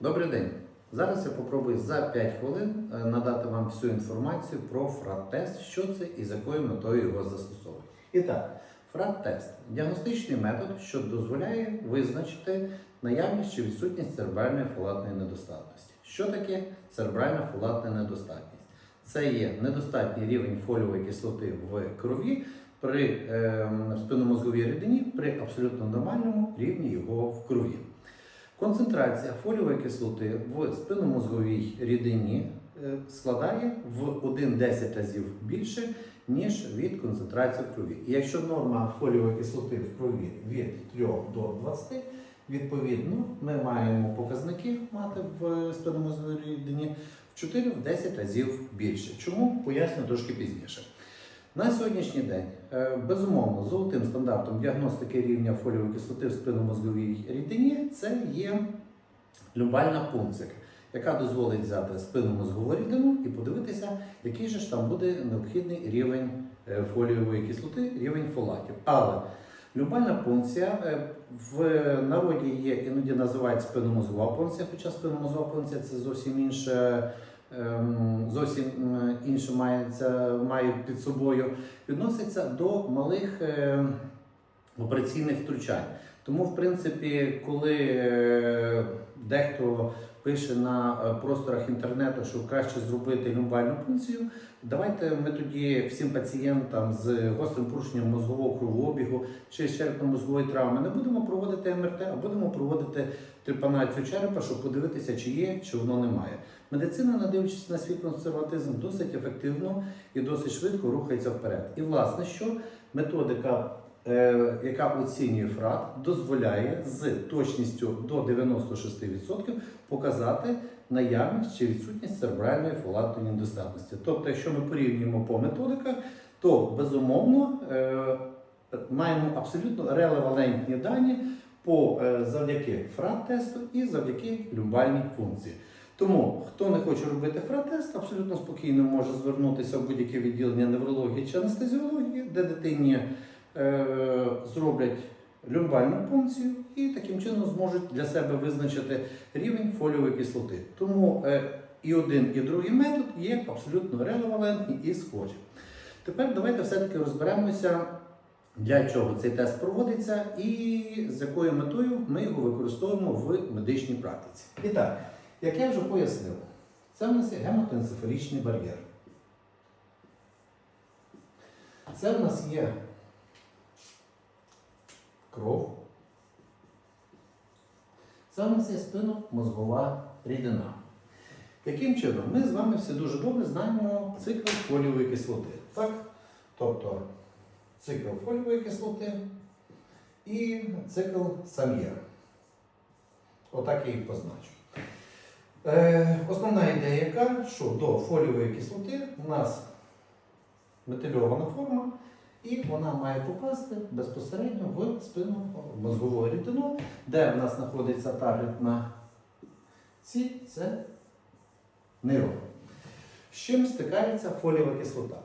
Добрий день. Зараз я попробую за 5 хвилин е, надати вам всю інформацію про фрат-тест, що це і з якою метою його застосовують. І так, фрат-тест діагностичний метод, що дозволяє визначити наявність чи відсутність церебральної фолатної недостатності. Що таке церебральна фолатна недостатність? Це є недостатній рівень фоліової кислоти в крові при е, спинномозговій рідині при абсолютно нормальному рівні його в крові. Концентрація фоліової кислоти в спинномозговій рідині е, складає в 1-10 разів більше, ніж від концентрації в крові. І якщо норма фоліової кислоти в крові від 3 до 20, відповідно ми маємо показники мати в спинномозговій рідині в 4-10 разів більше. Чому? Поясню трошки пізніше. На сьогоднішній день, е, безумовно, золотим стандартом діагностики рівня фоліової кислоти в спинномозговій рідині це є люмбальна пункція, яка дозволить взяти спинномозгову рідину і подивитися, який же ж там буде необхідний рівень е, фоліової кислоти, рівень фолатів. Але люмбальна пункція е, в народі є, іноді називають спинномозгова пункція, хоча спинномозгова пункція це зовсім інше. Ем, Зовсім інше має під собою, відноситься до малих е, операційних втручань. Тому, в принципі, коли е, дехто пише на е, просторах інтернету, що краще зробити люмбальну пункцію, давайте ми тоді всім пацієнтам з гострим порушенням мозгового кровообігу чи черепно-мозгової травми не будемо проводити МРТ, а будемо проводити трепанацію черепа, щоб подивитися, чи є, чи воно немає. Медицина, не дивлячись на свій консерватизм, досить ефективно і досить швидко рухається вперед. І власне, що методика е, яка оцінює фрат, дозволяє з точністю до 96% показати наявність чи відсутність церебральної фолатної недостатності. Тобто, якщо ми порівнюємо по методиках, то безумовно е, маємо абсолютно релевантні дані по е, завдяки фрат-тесту і завдяки люмбальній функції. Тому, хто не хоче робити фрат-тест, абсолютно спокійно може звернутися в будь-яке відділення неврології чи анестезіології, де дитині е, зроблять люмбальну пункцію і таким чином зможуть для себе визначити рівень фоліової кислоти. Тому е, і один, і другий метод є абсолютно релевантні і схожі. Тепер давайте все-таки розберемося, для чого цей тест проводиться і з якою метою ми його використовуємо в медичній практиці. І так, як я вже пояснив, це в нас є гематоенцефалічний бар'єр. Це в нас є кров. Це в нас є спинномозгова рідина. Яким чином? Ми з вами всі дуже добре знаємо цикл фоліової кислоти. Так? Тобто цикл фоліової кислоти і цикл сам'єр. Отак я їх позначу. Е, основна ідея яка, що до фоліової кислоти у нас метильована форма, і вона має попасти безпосередньо в спину мозгову рідину, де в нас знаходиться таргет на ці це нейрон. З чим стикається фолієва кислота?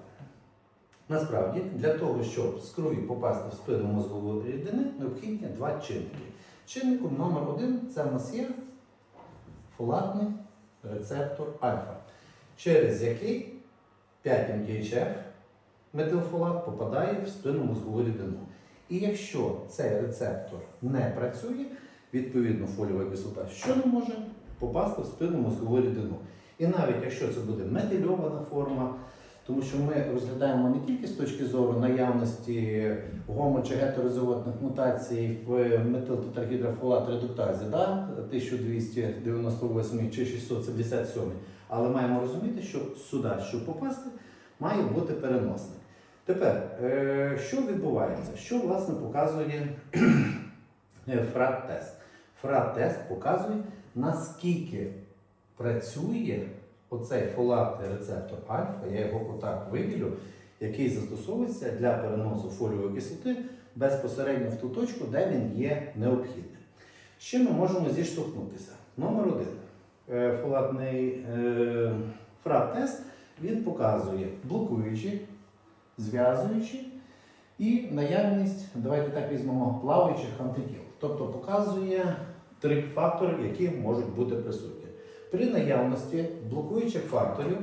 Насправді, для того, щоб з крові попасти в спину мозгової рідини, необхідні два чинники. Чинником номер один це в нас є фолатний рецептор альфа, через який 5 МТHF метилфолат попадає в спинномозгову рідину. І якщо цей рецептор не працює, відповідно фоліова кислота, що не може попасти в спинномозгову рідину. І навіть якщо це буде метильована форма, тому що ми розглядаємо не тільки з точки зору наявності гомо чи гетерозаводних мутацій в метилтетрагідрофолат редуктазі, да, 1298 чи 677, але маємо розуміти, що сюди, щоб попасти, має бути переносник. Тепер, е, що відбувається? Що власне показує е, фрат-тест? Фрат-тест показує, наскільки працює оцей фолатний рецептор альфа, я його отак виділю, який застосовується для переносу фоліової кислоти безпосередньо в ту точку, де він є необхідним. З чим ми можемо зіштовхнутися? Номер один. Е, Фолатний е, фрат-тест він показує блокуючі, зв'язуючі і наявність, давайте так візьмемо, плаваючих антитіл. Тобто показує три фактори, які можуть бути присутні. При наявності блокуючих факторів,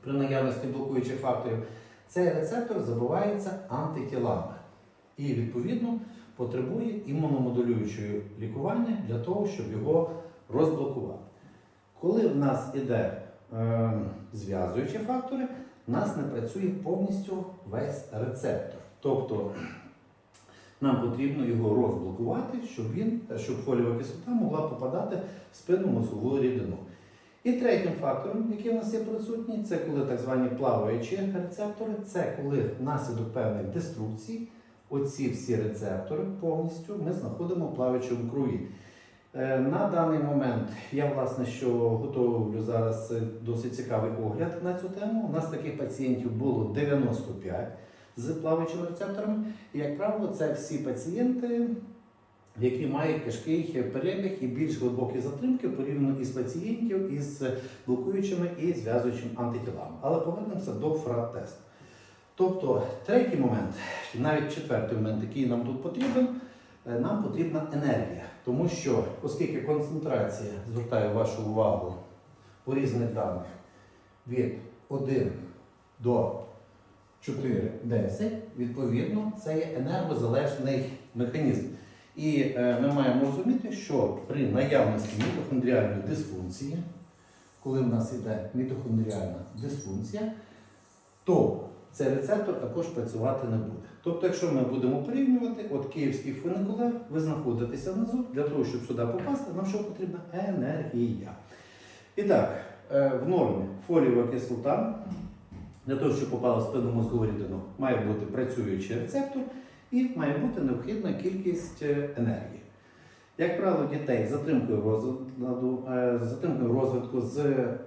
при наявності блокуючих факторів, цей рецептор забувається антитілами і, відповідно, потребує імуномодулюючого лікування для того, щоб його розблокувати. Коли в нас іде е, зв'язуючі фактори, в нас не працює повністю весь рецептор. Тобто нам потрібно його розблокувати, щоб він, щоб фоліова кислота могла попадати в спинну мозгову рідину. І третім фактором, який у нас є присутній, це коли так звані плаваючі рецептори, це коли внаслідок певних деструкцій, оці всі рецептори повністю ми знаходимо в плаваючому крові. Е, На даний момент я власне що готовлю зараз е, досить цікавий огляд на цю тему. У нас таких пацієнтів було 95 з плаваючими рецепторами. І, як правило, це всі пацієнти, які мають тяжкий перебіг і більш глибокі затримки порівняно із пацієнтів із блокуючими і зв'язуючими антитілами. Але повернемося до фрат-тесту. Тобто, третій момент, навіть четвертий момент, який нам тут потрібен, е, нам потрібна енергія. Тому що, оскільки концентрація, звертаю вашу увагу по різних даних від 1 до 4-10, відповідно, це є енергозалежний механізм. І е, ми маємо розуміти, що при наявності мітохондріальної дисфункції, коли в нас йде мітохондріальна дисфункція, то цей рецептор також працювати не буде. Тобто, якщо ми будемо порівнювати, от київський фуникулер, ви знаходитеся внизу, для того, щоб сюди попасти, нам що потрібна енергія. І так, е, в нормі фолієва кислота, для того, щоб попала в спинну мозгову рідину, має бути працюючий рецептор і має бути необхідна кількість е, енергії. Як правило, дітей з затримкою розладу, е, затримкою розвитку з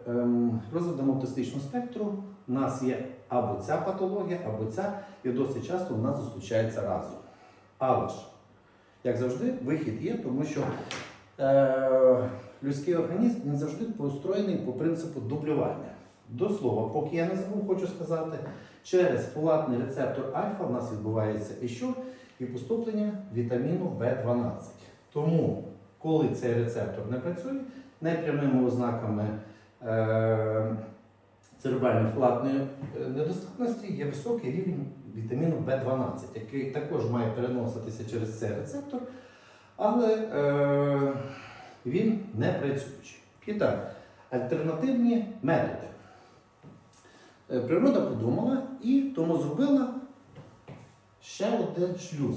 ем, розвитком аутистичного спектру у нас є або ця патологія, або ця, і досить часто у нас зустрічається разом. Але ж, як завжди, вихід є, тому що е, людський організм він завжди построєний по принципу дублювання. До слова, поки я не забув, хочу сказати, через фолатний рецептор альфа в нас відбувається і що? І поступлення вітаміну В12. Тому, коли цей рецептор не працює, непрямими ознаками е, церебральної фолатної е, недостатності є високий рівень вітаміну В12, який також має переноситися через цей рецептор, але е, він не працюючий. І так, альтернативні методи. Е, Природа подумала і тому зробила ще один шлюз,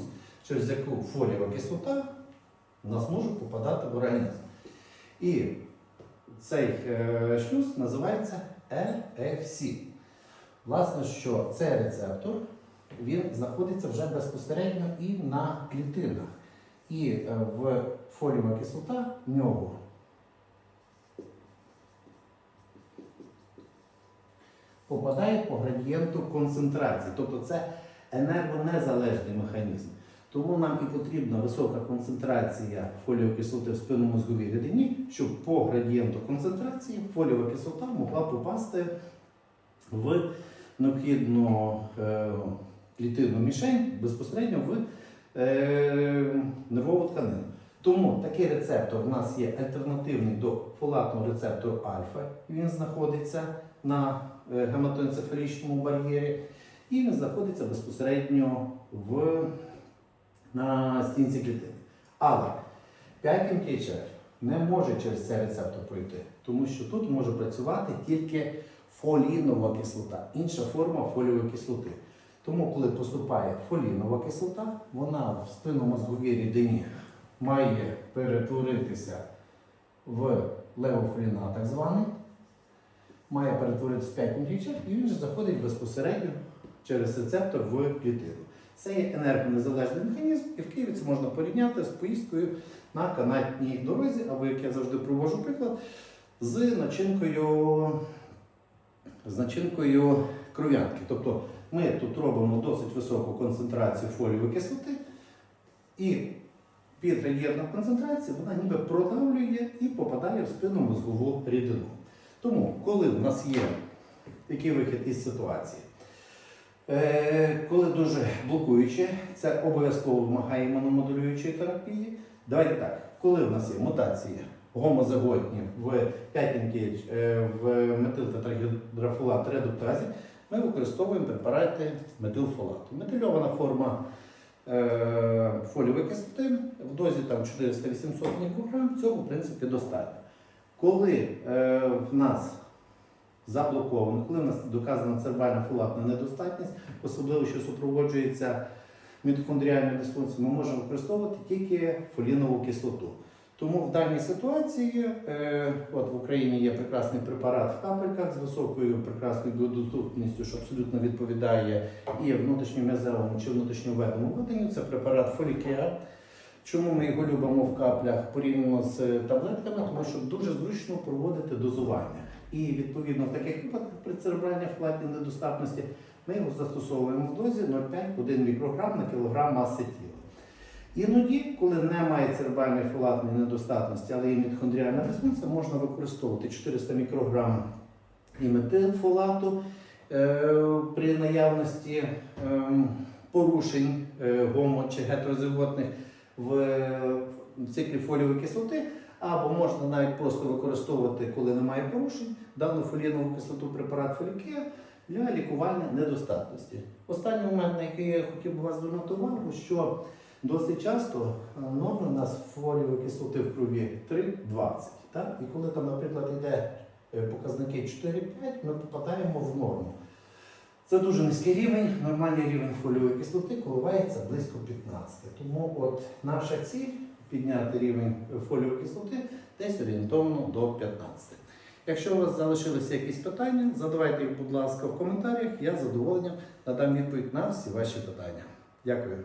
через яку фолієва кислота у нас може попадати в організм. І цей е, шлюз називається RFC. Власне, що цей рецептор він знаходиться вже безпосередньо і на клітинах. І е, в фолієва кислота в нього попадає по градієнту концентрації. Тобто це енергонезалежний механізм. Тому нам і потрібна висока концентрація фолієвої кислоти в спинномозговій рідині, щоб по градієнту концентрації фолієва кислота могла попасти в необхідну е, клітинну мішень безпосередньо в е, нервову тканину. Тому такий рецептор у нас є альтернативний до фолатного рецептору альфа. Він знаходиться на гематоенцефалічному бар'єрі, і він знаходиться безпосередньо в, на стінці клітини. Але 5 МТHF не може через цей рецептор пройти, тому що тут може працювати тільки фолінова кислота, інша форма фоліової кислоти. Тому, коли поступає фолінова кислота, вона в спинномозговій рідині має перетворитися в левофолінат, так званий, має перетворитися 5 мілічок, і він же заходить безпосередньо через рецептор в клітину. Це є енергонезалежний механізм, і в Києві це можна порівняти з поїздкою на канатній дорозі, або як я завжди провожу приклад, з начинкою, з начинкою кров'янки. Тобто ми тут робимо досить високу концентрацію фолієвої кислоти, і під градієнтом концентрації вона ніби продавлює і попадає в спинну мозгову рідину. Тому, коли в нас є який вихід із ситуації, е, коли дуже блокуюче, це обов'язково вимагає імуномодулюючої терапії. Давайте так. коли в нас є мутації гомозаготні в п'ятінки е, в метилтетрагідрофолат редуктазі, ми використовуємо препарати метилфолату. Метильована форма е, фоліової кислоти в дозі там 400-800 мікрограм, цього в принципі достатньо. Коли е, в нас заблоковано, коли в нас доказана цербальна фолатна недостатність, особливо що супроводжується мітохондріальною дисфункцією, ми можемо використовувати тільки фолінову кислоту. Тому в даній ситуації, е, от в Україні є прекрасний препарат в капельках з високою прекрасною доступністю, що абсолютно відповідає і внутрішньом'язевому чи внутрішньоведеному виданню. Це препарат Фолікеа. Чому ми його любимо в каплях порівняно з таблетками? Тому що дуже зручно проводити дозування. І відповідно в таких випадках при церебральній флатній недостатності ми його застосовуємо в дозі 0,5-1 мікрограм на кілограм маси тіла. Іноді, коли немає церебральної фолатної недостатності, але є мітохондріальна дисфункція, можна використовувати 400 мікрограм іметилфолату е, при наявності ем, порушень е, гомо чи гетерозиготних в, циклі фоліової кислоти, або можна навіть просто використовувати, коли немає порушень, дану фолінову кислоту препарат фолікея для лікування недостатності. Останній момент, на який я хотів би вас звернути увагу, що досить часто е, норми у нас фоліової кислоти в крові 3,20. І коли там, наприклад, йде е, показники 4-5, ми попадаємо в норму. Це дуже низький рівень. Нормальний рівень фоліової кислоти коливається близько 15. Тому от наша ціль підняти рівень фоліової кислоти десь орієнтовно до 15. Якщо у вас залишилися якісь питання, задавайте їх, будь ласка, в коментарях. Я з задоволенням надам відповідь на всі ваші питання. Дякую.